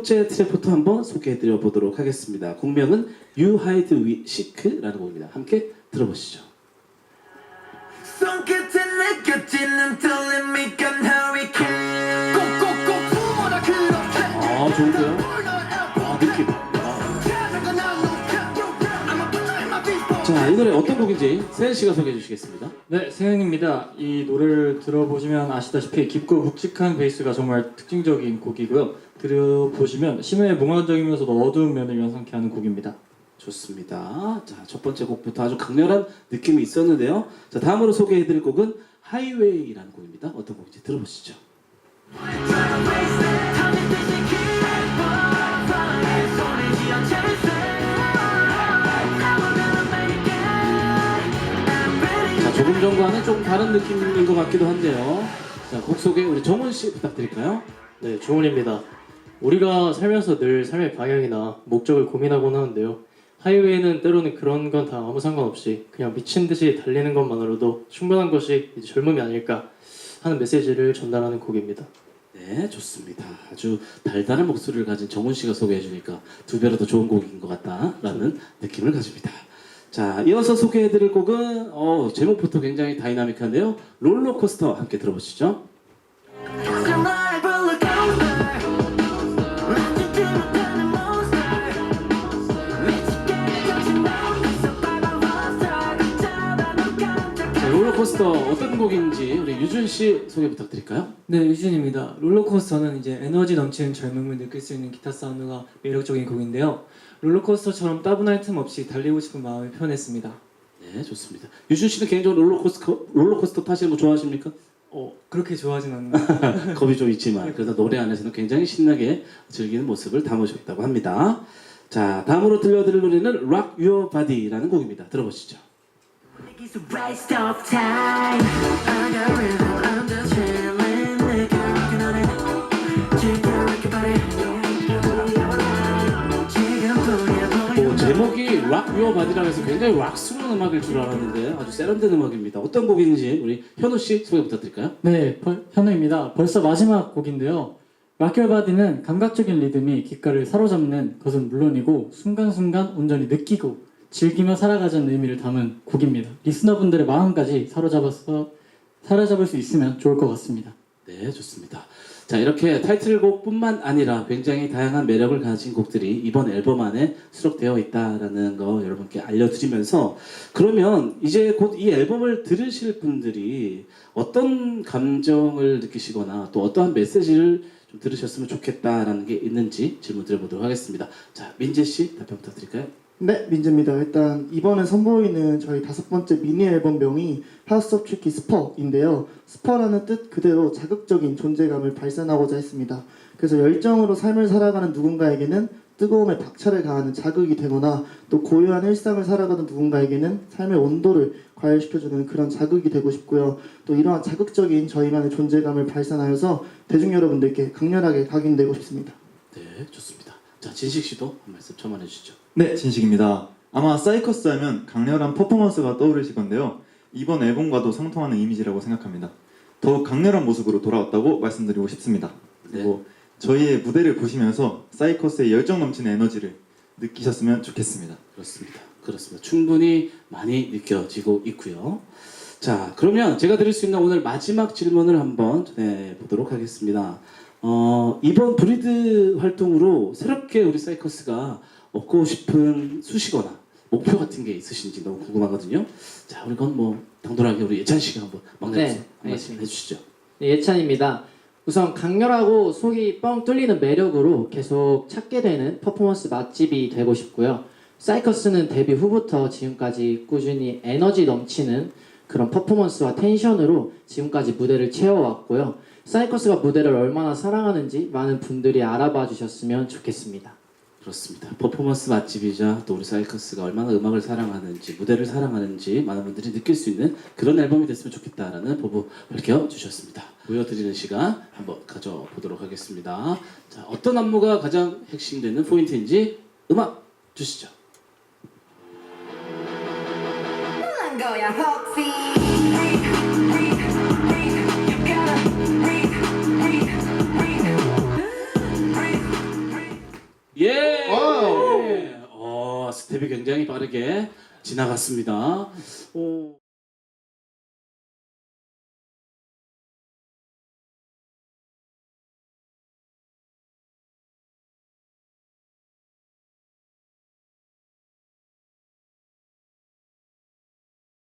번째 트랙부터 한번 소개해드려 보도록 하겠습니다. 곡명은 You Hide We Seek라는 곡입니다. 함께 들어보시죠. 손끝에 느껴지는 떨림이 간 hurricane 꼭꼭꼭 품어라 그렇게 아 좋은데요? 아 느낌. 자, 이 노래 어떤 곡인지 세현 씨가 소개해 주시겠습니다. 네, 세은입니다. 이 노래를 들어보시면 아시다시피 깊고 묵직한 베이스가 정말 특징적인 곡이고요. 들어보시면 심해 몽환적이면서도 어두운 면을 연상케 하는 곡입니다. 좋습니다. 자, 첫 번째 곡부터 아주 강렬한 느낌이 있었는데요. 자, 다음으로 소개해 드릴 곡은 하이웨이라는 곡입니다. 어떤 곡인지 들어보시죠. 조금 전과는 좀 다른 느낌인 것 같기도 한데요. 자, 곡 소개 우리 정훈 씨 부탁드릴까요? 네, 조은입니다. 우리가 살면서 늘 삶의 방향이나 목적을 고민하곤 하는데요. 하이웨이는 때로는 그런 건 다 아무 상관없이 그냥 미친 듯이 달리는 것만으로도 충분한 것이 이제 젊음이 아닐까 하는 메시지를 전달하는 곡입니다. 네, 좋습니다. 아주 달달한 목소리를 가진 정훈 씨가 소개해 주니까 두 배로 더 좋은 곡인 것 같다라는 느낌을 가집니다. 자, 이어서 소개해 드릴 곡은 어, 제목부터 굉장히 다이나믹한데요. 롤러코스터 함께 들어보시죠. 자, 롤러코스터 어떤 곡인지 우리 유준 씨 소개 부탁드릴까요? 네, 유준입니다. 롤러코스터는 이제 에너지 넘치는 젊음을 느낄 수 있는 기타 사운드가 매력적인 곡인데요. 롤러코스터처럼 따분할 틈 없이 달리고 싶은 마음을 표현했습니다. 네, 좋습니다. 유준 씨는 개인적으로 롤러코스터 롤러코스터 타시는 거 좋아하십니까? 어, 그렇게 좋아하진 않는데 겁이 좀 있지만 그래도 노래 안에서는 굉장히 신나게 즐기는 모습을 담으셨다고 합니다. 자, 다음으로 들려드릴 노래는 Rock Your Body라는 곡입니다. 들어보시죠. It's a waste of time. I got rhythm, I'm just chilling. Body라고 해서 굉장히 락스러운 음악일 줄 알았는데 아주 세련된 음악입니다. 어떤 곡인지 우리 현우 씨 소개 부탁드릴까요? 네, 벌- 현우입니다. 벌써 마지막 곡인데요. 락결 바디는 감각적인 리듬이 귓가를 사로잡는 것은 물론이고 순간순간 온전히 느끼고 즐기며 살아가자는 의미를 담은 곡입니다. 리스너분들의 마음까지 사로잡아서 사로잡을 수 있으면 좋을 것 같습니다. 네, 좋습니다. 자, 이렇게 타이틀곡뿐만 아니라 굉장히 다양한 매력을 가진 곡들이 이번 앨범 안에 수록되어 있다라는 거 여러분께 알려드리면서 그러면 이제 곧 이 앨범을 들으실 분들이 어떤 감정을 느끼시거나 또 어떠한 메시지를 좀 들으셨으면 좋겠다라는 게 있는지 질문 드려보도록 하겠습니다. 자, 민재 씨 답변 부탁드릴까요? 네, 민재입니다. 일단 이번에 선보이는 저희 다섯 번째 미니 앨범명이 House of Tricky Spur인데요. 스퍼라는 뜻 그대로 자극적인 존재감을 발산하고자 했습니다. 그래서 열정으로 삶을 살아가는 누군가에게는 뜨거움에 박차를 가하는 자극이 되거나 또 고요한 일상을 살아가는 누군가에게는 삶의 온도를 과열시켜주는 그런 자극이 되고 싶고요. 또 이러한 자극적인 저희만의 존재감을 발산하여서 대중 여러분들께 강렬하게 각인되고 싶습니다. 네, 좋습니다. 자, 진식 씨도 한 말씀 첨언해 주시죠. 네, 진식입니다. 아마 사이커스 하면 강렬한 퍼포먼스가 떠오르실 건데요. 이번 앨범과도 상통하는 이미지라고 생각합니다. 더욱 강렬한 모습으로 돌아왔다고 말씀드리고 싶습니다. 그리고 저희의 무대를 보시면서 사이커스의 열정 넘치는 에너지를 느끼셨으면 좋겠습니다. 그렇습니다. 그렇습니다. 충분히 많이 느껴지고 있고요. 자, 그러면 제가 드릴 수 있는 오늘 마지막 질문을 한번 전해 보도록 하겠습니다. 어, 이번 브리드 활동으로 새롭게 우리 사이커스가 얻고 싶은 수식어나 목표 같은 게 있으신지 너무 궁금하거든요. 자, 우리 건뭐 당돌하게 우리 예찬 씨가 한번 막내 네, 네, 한 말씀 알겠습니다. 해주시죠. 네, 예찬입니다. 우선 강렬하고 속이 뻥 뚫리는 매력으로 계속 찾게 되는 퍼포먼스 맛집이 되고 싶고요. 사이커스는 데뷔 후부터 지금까지 꾸준히 에너지 넘치는 그런 퍼포먼스와 텐션으로 지금까지 무대를 채워왔고요. 사이커스가 무대를 얼마나 사랑하는지 많은 분들이 알아봐 주셨으면 좋겠습니다. 그렇습니다. 퍼포먼스 맛집이자 또 우리 사이커스가 얼마나 음악을 사랑하는지 무대를 사랑하는지 많은 분들이 느낄 수 있는 그런 앨범이 됐으면 좋겠다라는 포부 밝혀 주셨습니다. 보여드리는 시간 한번 가져보도록 하겠습니다. 자, 어떤 안무가 가장 핵심되는 포인트인지 음악 주시죠. 난 거야 스텝이 굉장히 빠르게 지나갔습니다. 어.